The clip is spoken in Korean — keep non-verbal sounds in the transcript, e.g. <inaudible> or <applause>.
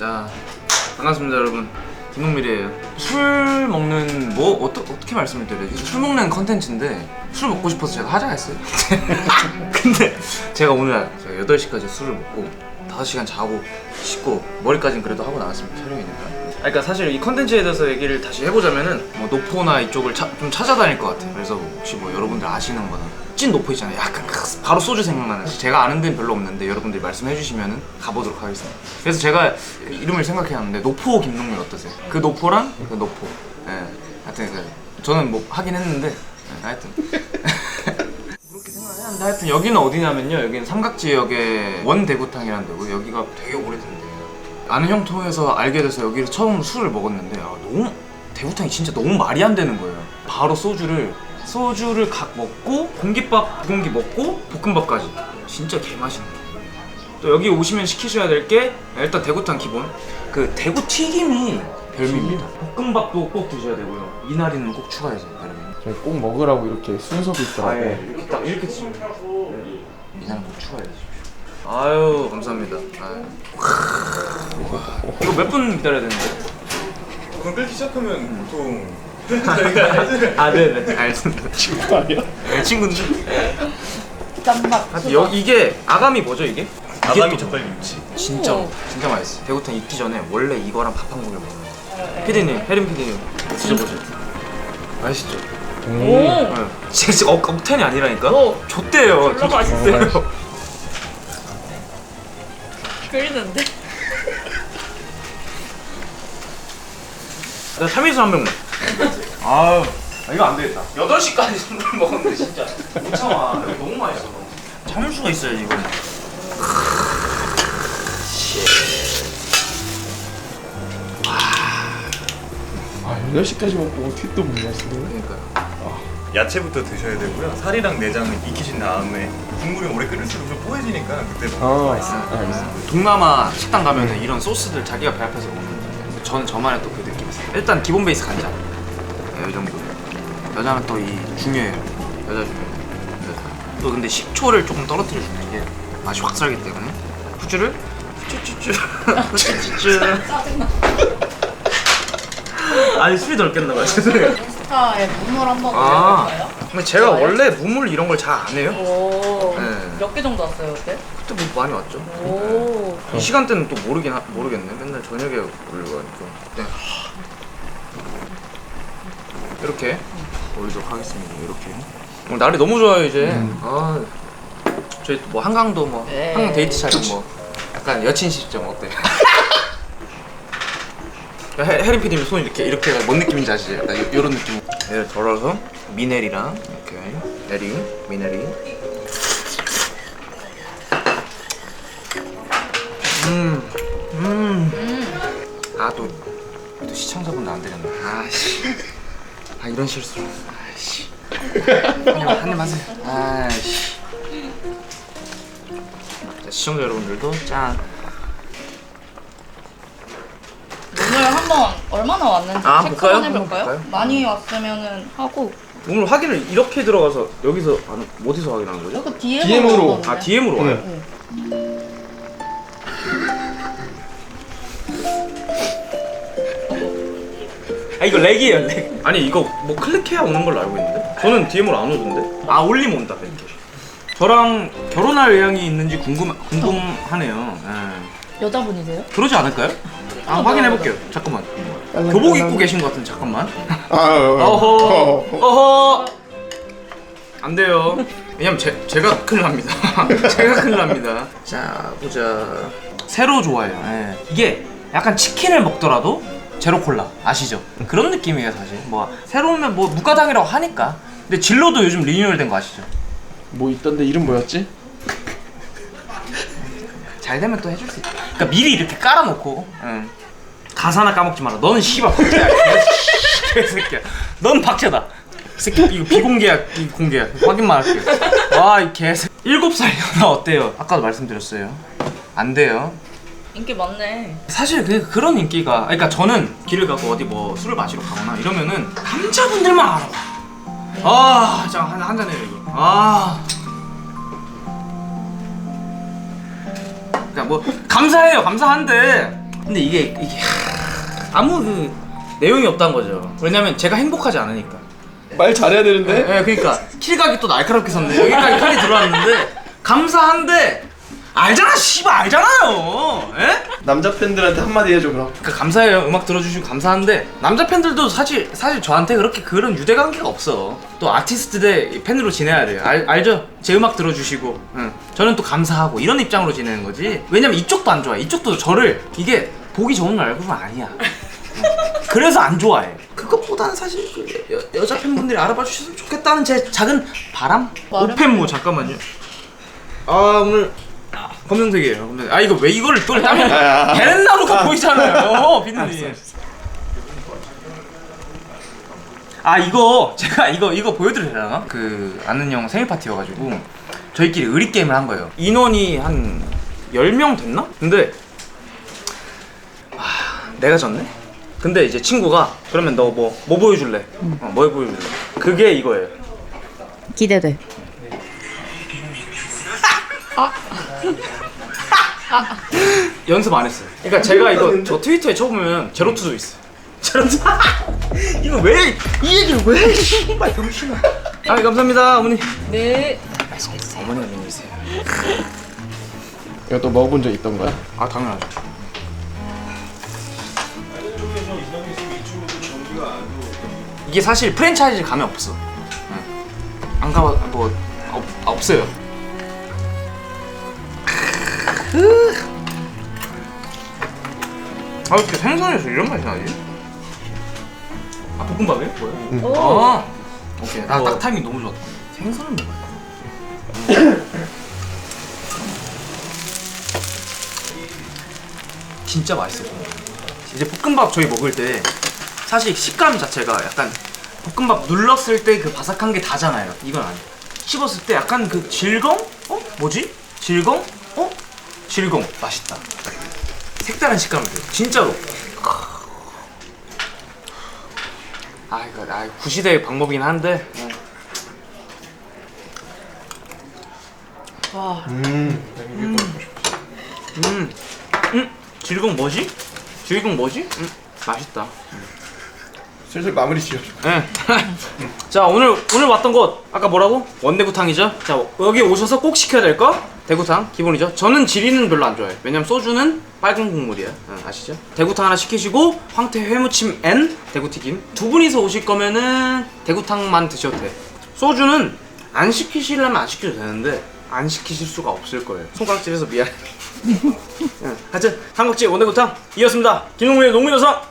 자 반갑습니다 여러분. 김동밀이에요. 술 먹는 뭐 어떠, 어떻게 말씀을 드려야지? 술 먹는 컨텐츠인데 술 먹고 싶어서 제가 하자 했어요. <laughs> 근데 제가 오늘 제가 8시까지 술을 먹고 5시간 자고 씻고 머리까지는 그래도 하고 나왔습니다 촬영이니까. 그러니까 사실 이 컨텐츠에 대해서 얘기를 다시 해보자면은 뭐 노포나 이쪽을 차- 좀 찾아다닐 것 같아요. 그래서 혹시 뭐 여러분들 아시는 거나 찐 노포 있잖아요. 약간 그 바로 소주 생각나는 제가 아는 데는 별로 없는데 여러분들이 말씀해 주시면은 가보도록 하겠습니다. 그래서 제가 이름을 생각해놨는데 노포 김동민 어떠세요? 그 노포랑 그 노포. 예. 하여튼 그 저는 뭐 하긴 했는데 예, 하여튼. <laughs> 하여튼 여기는 어디냐면요. 여기는 삼각지역의 원대구탕이라는 데고 여기가 되게 오래된 데예요. 아는 형 통해서 알게 돼서 여기를 처음 술을 먹었는데 아, 너무 대구탕이 진짜 너무 말이 안 되는 거예요. 바로 소주를 소주를 각 먹고 공깃밥 두 공기 먹고 볶음밥까지 진짜 개맛있는 거예요 또 여기 오시면 시키셔야 될 게 일단 대구탕 기본 그 대구 튀김이 별미입니다 볶음밥도 꼭 드셔야 되고요 이날이는 꼭 추가해서 여러분 저희 꼭 먹으라고 이렇게 순서도 있더라고요. 아예 이렇게 딱 이렇게 치면 이날 꼭 추가해 주십시오. 아유 감사합니다. 아유. 와, 이거 몇 분 기다려야 되는데? 그럼 끓기 시작하면 보통 아 네네 알겠습니다. 친구 아니야? 네, 친구인데. 짠맛. 하여튼 여 이게 아가미 뭐죠 이게? 아가미 이게 젓갈 김치 진짜 오. 진짜 맛있어. 대구탕 익기 전에 원래 이거랑 밥 한 공기 먹는 거. 피디님, 혜림 피디님 드셔보세요. 맛있죠? 오. 네. 진짜 억, 억텐이 아니라니까? 오. 좆대요. 졸라 맛있어요. 끓이는데? 나 참이슬 한 병만. 아유, 아, 이거 안 되겠다. 8시까지 술을 먹었는데 진짜 못 참아. 이거 너무 맛있어. 참을 수가 있어야지 이거는. 아 8시까지 먹고 어떻게 또. 그러니까요. 야채부터 드셔야 되고요 살이랑 내장을 익히신 다음에 국물이 오래 끓일수록 좀 뽀해지니까 그때 아, 먹으면 맛있어요 알겠습니다. 동남아 식당 가면은 이런 소스들 자기가 배 앞에서 먹는데 저는 저만의 또 그 느낌이 있어요. 일단 기본 베이스 간장. 네, 이 정도. 여자는 또 이 중요해요. 여자 중요해요. 여자. 또 근데 식초를 조금 떨어뜨려 주는 게 맛이 확 살기 때문에 후추를 후추추추 후추추추 <laughs> 짜증나. 아니 술이 덜 깼나 봐요. 죄송해요. 인스타에 문물 한번 아. 올려볼까요? 근데 제가 원래 무물 이런 걸 잘 안 해요. 오. 네. 몇 개 정도 왔어요, 그때? 그때 뭐 많이 왔죠. 오. 이 시간대는 또 모르긴 하, 모르겠네. 맨날 저녁에 올리고 하니까. 네. 이렇게 올리도록 하겠습니다. 이렇게. 오늘 날이 너무 좋아요 이제. 아 저희 뭐 한강도 뭐 네. 한강 데이트 촬영 뭐 약간 여친 시점 어때? <laughs> 해- 혜린 PD님 손 이렇게 이렇게 뭔 느낌인지 아시죠? 약간 요- 요런 느낌. 얘를 덜어서 미네리랑 이렇게 내리 미네리. 음, 음. 아, 또, 또 시청자분들 안 되겠네. 아씨. 아, 이런 실수. 아씨. 한입 한입 하세요. 아씨. 자, 시청자 여러분들도 짠. 문물 한번 얼마나 왔는지 아, 체크 볼까요? 한번 해볼까요? 볼까요? 많이 왔으면은 하고 오늘 확인을 이렇게 들어가서 여기서 안, 어디서 확인하는 거죠? 여기 DM으로 DM으로. 아, DM으로 와요? 네. 아 이거 렉이에요 렉. 아니 이거 뭐 클릭해야 오는 걸로 알고 있는데? 저는 DM으로 안 오던데? 아 올리면 온다 이렇게 저랑 결혼할 의향이 있는지 궁금 궁금하네요. 예. 여자분이세요? 그러지 않을까요? 아 확인해 볼게요. 잠깐만. 교복 입고 계신 것 같은 잠깐만. 아, 아, 아. 어허. 어허. 안 돼요. 왜냐면 제, 제가 큰일 납니다. <laughs> 제가 큰일 납니다. 자 보자. 새로 좋아해요. 예. 이게 약간 치킨을 먹더라도 제로 콜라 아시죠? 그런 느낌이에요 사실. 뭐 새로우면 뭐 무가당이라고 하니까. 근데 진로도 요즘 리뉴얼 된 거 아시죠? 뭐 있던데 이름 뭐였지? 잘 되면 또 해줄 수 있다 그러니까 미리 이렇게 깔아놓고 응. 가사나 까먹지 마라. 너는 씨발 박제야. <laughs> 개새끼야. 넌 박제다. 이 새끼 이거 비공개야 이 공개야. 확인만 할게요. 와이 개새 일곱 살 연하 어때요? 아까도 말씀드렸어요. 안 돼요 인기 많네. 사실 그 그런 인기가 그러니까 저는 길을 가고 어디 뭐 술을 마시러 가거나 이러면은 남자분들만 알아봐 아자한 잔 해요 이거 아 그러니까 뭐 감사해요 감사한데 근데 이게 이게 아무 그 내용이 없다는 거죠. 왜냐면 제가 행복하지 않으니까. 말 잘해야 되는데 예, 그러니까 킬각이 또 날카롭게 섰네. 여기까지 칼이 들어왔는데 감사한데 알잖아, 씨발 알잖아요. 예? 남자 팬들한테 한마디 해줘 그럼 그 감사해요. 음악 들어주시고 감사한데 남자 팬들도 사실 사실 저한테 그렇게 그런 유대 관계가 없어. 또 아티스트 대 팬으로 지내야 돼요. 알, 알죠? 제 음악 들어주시고, 응. 저는 또 감사하고 이런 입장으로 지내는 거지. 왜냐면 이쪽도 안 좋아해. 이쪽도 저를 이게 보기 좋은 얼굴은 아니야. 응. 그래서 안 좋아해. 그것보다는 사실 그 여, 여자 팬분들이 알아봐 주셨으면 좋겠다는 제 작은 바람. 바람? 오펜모 잠깐만요. 아 오늘 검정색이에요. 검정색. 아 이거 왜 이거를 또 따면 베렌나루가 보이잖아요, 비누님. 아 이거 제가 이거 이거 보여드려야 되나? 그 아는 형 생일 파티여가지고 저희끼리 의리 게임을 한 거예요. 인원이 한 10명 됐나? 근데 아, 내가 졌네. 근데 이제 친구가 그러면 너 뭐 뭐 보여줄래? 어, 뭐 보여줄래? 그게 이거예요. 기대돼. 연습 안 했어요. 그러니까 제가 이거 저 트위터에 쳐보면 제로투도 있어요. <laughs> 제로투. <laughs> 이거 왜 이 얘기를 왜? 정말 병신아. 아 감사합니다 어머니. 네. 어머니가 미니세요. 이거 또 먹어본 적 있던 거야? 아 당연하죠. 이게 사실 프랜차이즈 가면 없어. 응. 안 가봐 뭐 없, 없어요. 아 어떻게 생선에서 이런 맛이 나지? 아 볶음밥이에요? 뭐야? 오. 아 오케이 나 딱 타이밍 너무 좋았다. 생선을 먹어야 돼. 진짜 맛있어. 이제 볶음밥 저희 먹을 때 사실 식감 자체가 약간 볶음밥 눌렀을 때 그 바삭한 게 다잖아요. 이건 아니에요. 씹었을 때 약간 그 질감? 어? 뭐지? 질감? 어? 질감. 맛있다. 색다른 식감을 줘요. 진짜로. 아 이거 아 구시대의 방법이긴 한데 어. 와. 음 음, 음, 질감 뭐지? 질감 뭐지? 음, 맛있다. 슬슬 마무리 지어줘 네. <laughs> 자 오늘 오늘 왔던 곳 아까 뭐라고? 원대구탕이죠. 자 여기 오셔서 꼭 시켜야 될 거 대구탕 기본이죠. 저는 지리는 별로 안 좋아해. 왜냐면 소주는 빨간 국물이야. 응, 아시죠? 대구탕 하나 시키시고 황태 회무침 앤 대구튀김. 두 분이서 오실 거면은 대구탕만 드셔도 돼. 소주는 안 시키시려면 안 시켜도 되는데 안 시키실 수가 없을 거예요. 손가락질해서 미안. <laughs> 응, 하여튼 삼각지 원대구탕 이었습니다. 김용민의 농민여성